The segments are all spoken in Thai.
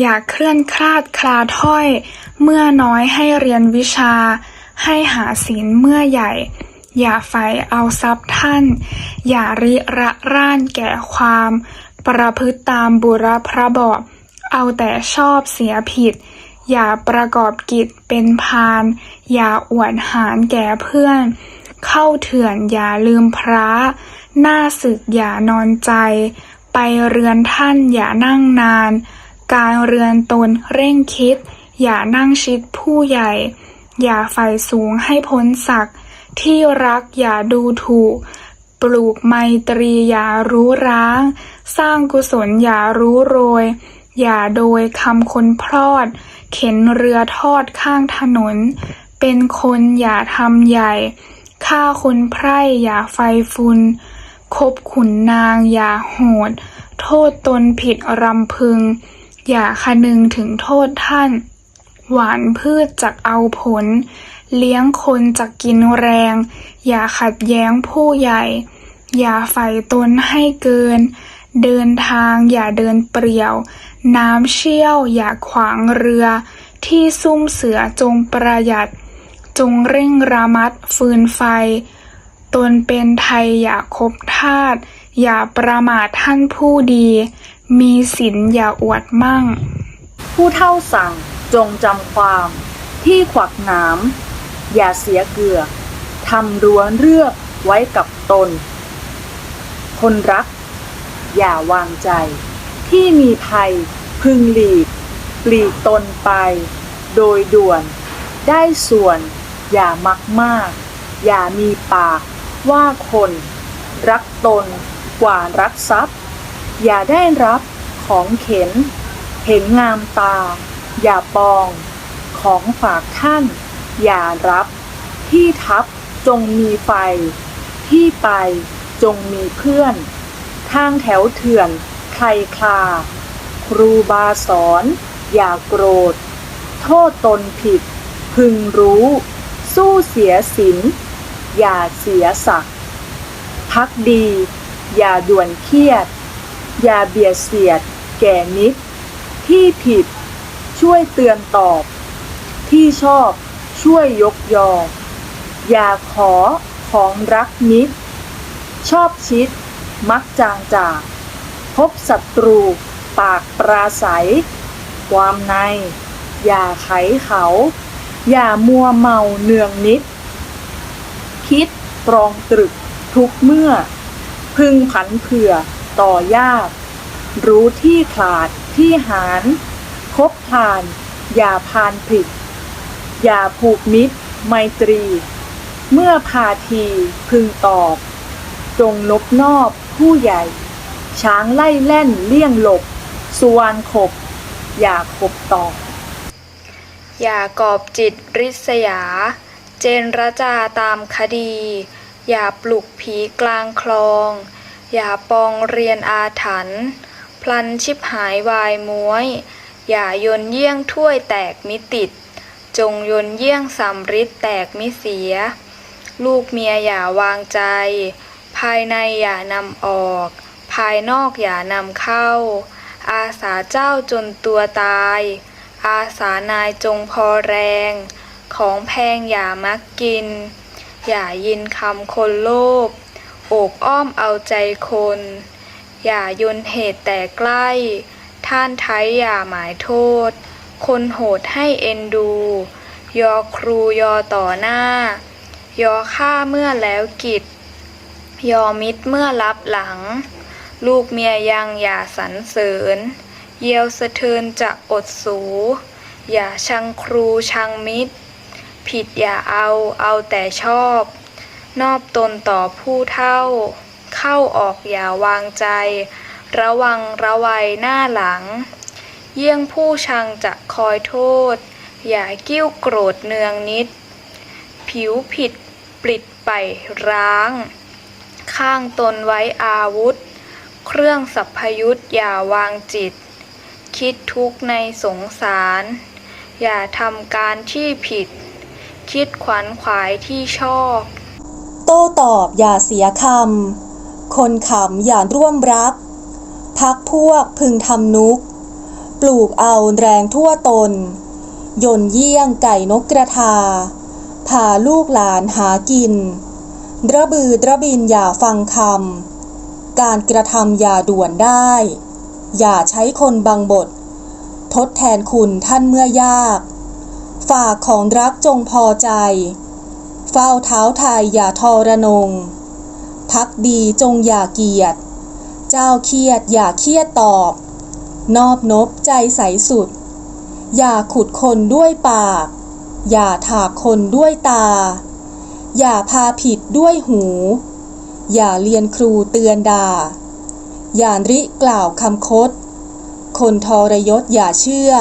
อย่าเคลื่อนคลาดคลาถ้อย เมื่อน้อยให้เรียนวิชา ให้หาศีลเมื่อใหญ่ อย่าใฝ่เอาทรัพย์ท่าน อย่าริระร่านแก่ความ ประพฤติตามบุรพระบอกเอาแต่ชอบเสียผิด อย่าประกอบกิจเป็นพาน อย่าอวดหารแก่เพื่อน เข้าเถื่อนอย่าลืมพระหน้าศึกอย่านอนใจ ไปเรือนท่านอย่านั่งนาน การเรือนตนเร่งคิด อย่านั่งชิดผู้ใหญ่ อย่าใฝ่สูงให้พ้นศักดิ์ที่รักอย่าดูถูก ปลูกไมตรีอย่ารู้ร้าง สร้างกุศลอย่ารู้โรย อย่าโดยคำคนพลอด เข็นเรือทอดข้างถนน เป็นคนอย่าทำใหญ่ฆ่าคนไพร่อย่าไฟฟุน คบขุนนางอย่าโหด โทษตนผิดรำพึง อย่าคนึงถึงโทษท่าน หวานพืชจักเอาผล เลี้ยงคนจักกินแรง อย่าขัดแย้งผู้ใหญ่ อย่าใฝ่ตนให้เกิน เดินทางอย่าเดินเปรี่ยว น้ำเชี่ยวอย่าขวางเรือ ที่ซุ่มเสือจงประหยัด จงเร่งระมัดฟืนไฟตนเป็นไทยอย่าคบทาสอย่าประมาทท่านผู้ดี มีศีลอย่าอวดมั่ง ผู้เท่าสั่งจงจำความที่ขวักหนามอย่าเสียเกลือทำรั้วเลือกไว้กับตน คนรัก อย่าวางใจ ที่มีภัยพึงหลีกปลีกตนไป โดยด่วน ได้ส่วน อย่ามักมาก อย่ามีปาก ว่าคน รักตนกว่ารักทรัพย์ อย่าได้รับของเข็น เห็นงามตา อย่าปอง ของฝากท่าน อย่ารับ ที่ทับจงมีไฟ ที่ไปจงมีเพื่อน ทางแถวเถื่อนใครคลา ครูบาสอน อย่าโกรธ โทษตนผิด พึงรู้ สู้เสียสินอย่าเสียศักดิ์พักดี อย่าด่วนเครียด อย่าเบียดเสียด แก่นิด ที่ผิด ช่วยเตือนตอบ ที่ชอบช่วยยกยอ อย่าขอของรักนิด ชอบชิด มักจางจาก พบศัตรู ปากปราศัย ความใน อย่าไขเขา อย่ามัวเมาเนืองนิด คิดตรองตรึกทุกเมื่อ พึงผันเผื่อ ต่อยาก รู้ที่ขาดที่หารคบทาน อย่าพานผิด อย่าผูกมิตร ไมตรี เมื่อพาทีพึงตอบ จงนบนอบผู้ใหญ่ ช้างไล่แล่นเลี่ยงหลบ สุวรรณขบ อย่าขบตอบ อย่ากอบจิตริษยา เจนระจาตามคดี อย่าปลุกผีกลางคลอง อย่าปองเรียนอาถรรพ์พลันชิบหายวายม้วย อย่ายนเยี่ยงถ้วยแตกมิติด จงยนเยี่ยงสำริดแตกมิเสีย ลูกเมียอย่าวางใจ ภายในอย่านำออก ภายนอกอย่านำเข้า อาสาเจ้าจนตัวตาย อาสานายจงพอแรง ของแพงอย่ามักกิน อย่ายินคำคนโลภ โอบอ้อมเอาใจคน อย่ายนเหตุแต่ใกล้ ท่านไทยอย่าหมายโทษ คนโหดให้เอ็นดู ยอครูยอต่อหน้า ยอฆ่าเมื่อแล้วกิจ ยอมิตรเมื่อรับหลัง ลูกเมียยังอย่าสรรเสริญ เยียวสะเทือนจะอดสู อย่าชังครูชังมิตร ผิดอย่าเอาเอาแต่ชอบ นอบตนต่อผู้เท่า เข้าออกอย่าวางใจ ระวังระวัยหน้าหลัง เยี่ยงผู้ชังจะคอยโทษ อย่ากิ้วโกรธเนืองนิด ผิวผิดปลิดไปร้าง ข้างตนไว้อาวุธ เครื่องสัพพยุตอย่าวางจิต คิดทุกข์ในสงสาร อย่าทำการที่ผิด คิดขวัญขวายที่ชอบ ต้ตอบอย่าเสียคำ คนขำอย่าร่วมรัก พักพวกพึงทำนุก ปลูกเอาแรงทั่วตน ยนเยี่ยงไก่นกกระทา พาลูกหลานหากิน ระบือระบินอย่าฟังคำ การกระทำอย่าด่วนได้ อย่าใช้คนบังบท ทดแทนคุณท่านเมื่อยาก ฝากของรักจงพอใจ เฝ้าเท้าไทยอย่าทรนง พักดีจงอย่าเกียจเจ้าเครียดอย่าเครียดตอบ นอบนบใจใสสุด อย่าขุดคนด้วยปาก อย่าถากคนด้วยตา อย่าพาผิดด้วยหู อย่าเรียนครูเตือนด่าอย่าริกล่าวคำคด คนทรยศอย่าเชื่อ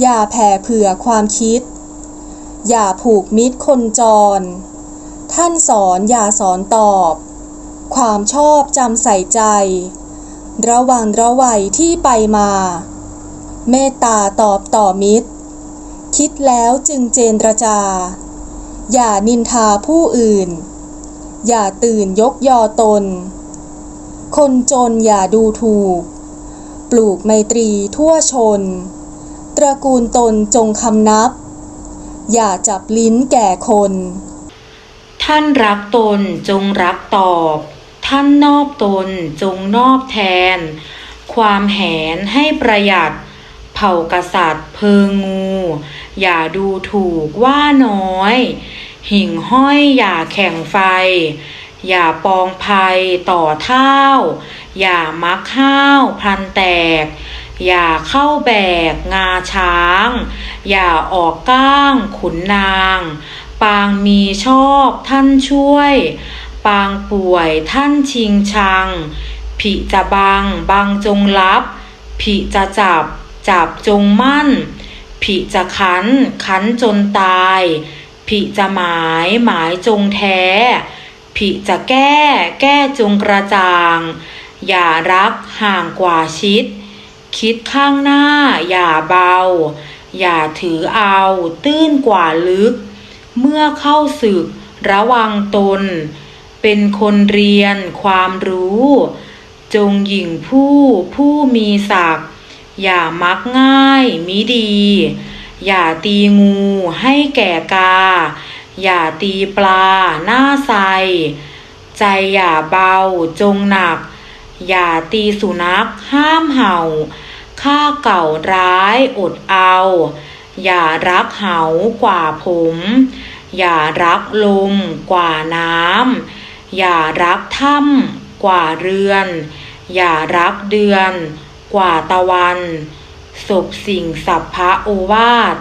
อย่าแผ่เผื่อความคิด อย่าผูกมิตรคนจร ท่านสอนอย่าสอนตอบ ความชอบจำใส่ใจ ระวังระวัยที่ไปมา เมตตาตอบต่อมิตร คิดแล้วจึงเจนระจา อย่านินทาผู้อื่น อย่าตื่นยกยอตน คนจนอย่าดูถูก ปลูกไมตรีทั่วชน ตระกูลตนจงคำนับ อย่าจับลิ้นแก่คน ท่านรักตนจงรักตอบ ท่านนอบตนจงนอบแทน ความแหนให้ประหยัด เผ่ากษัตริย์เพิงงู อย่าดูถูกว่าน้อย หิ่งห้อยอย่าแข่งไฟ อย่าปองภัยต่อเท่า อย่ามักห้าวพันแตก อย่าเข้าแบกงาช้าง อย่าออกก้างขุนนาง ปางมีชอบท่านช่วย ปางป่วยท่านชิงชัง ผิจะบังบังจงรับ ผิจะจับจับจงมั่น ผิจะคันคันจนตาย ผิจะหมายหมายจงแท้ ผิจะแก้แก้จงกระจ่าง อย่ารักห่างกว่าชิด คิดข้างหน้า อย่าเบา อย่าถือเอา ตื้นกว่าลึก เมื่อเข้าศึก ระวังตน เป็นคนเรียนความรู้ จงหยิ่งผู้ผู้มีศักดิ์อย่ามักง่ายมิดี อย่าตีงูให้แก่กา อย่าตีปลาหน้าใส ใจอย่าเบาจงหนัก อย่าตีสุนัขห้ามเห่า ข้าเก่าร้ายอดเอา อย่ารักเหากว่าผม อย่ารักลมกว่าน้ำอย่ารักถ้ำกว่าเรือน อย่ารักเดือน กว่าตะวันศพสิ่งสัพพะโอวาท